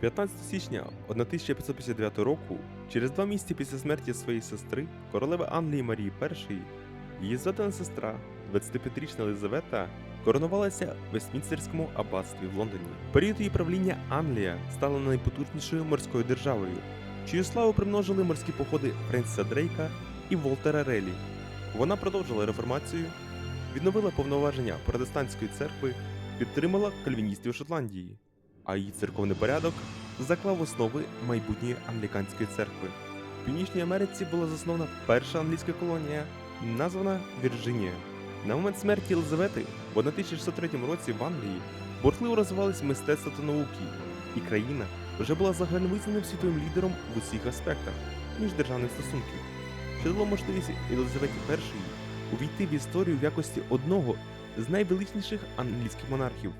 15 січня 1559 року, через два місяці після смерті своєї сестри, королеви Англії Марії І, її зведена сестра, 25-річна Елизавета, коронувалася в Вестмінстерському аббатстві в Лондоні. Період її правління Англія стала найпотужнішою морською державою, чию славу примножили морські походи Френсіса Дрейка і Волтера Релі. Вона продовжила реформацію, відновила повноваження протестантської церкви, підтримала кальвіністів Шотландії, а її церковний порядок заклав основи майбутньої англіканської церкви. В Північній Америці була заснована перша англійська колонія, названа Вірджинія. На момент смерті Єлизавети в 1603 році в Англії бурхливо розвивались мистецтво та науки, і країна вже була загальновизнаним світовим лідером в усіх аспектах міждержавних стосунків, що дало можливість Єлизаветі І увійти в історію в якості одного з найвеличніших англійських монархів.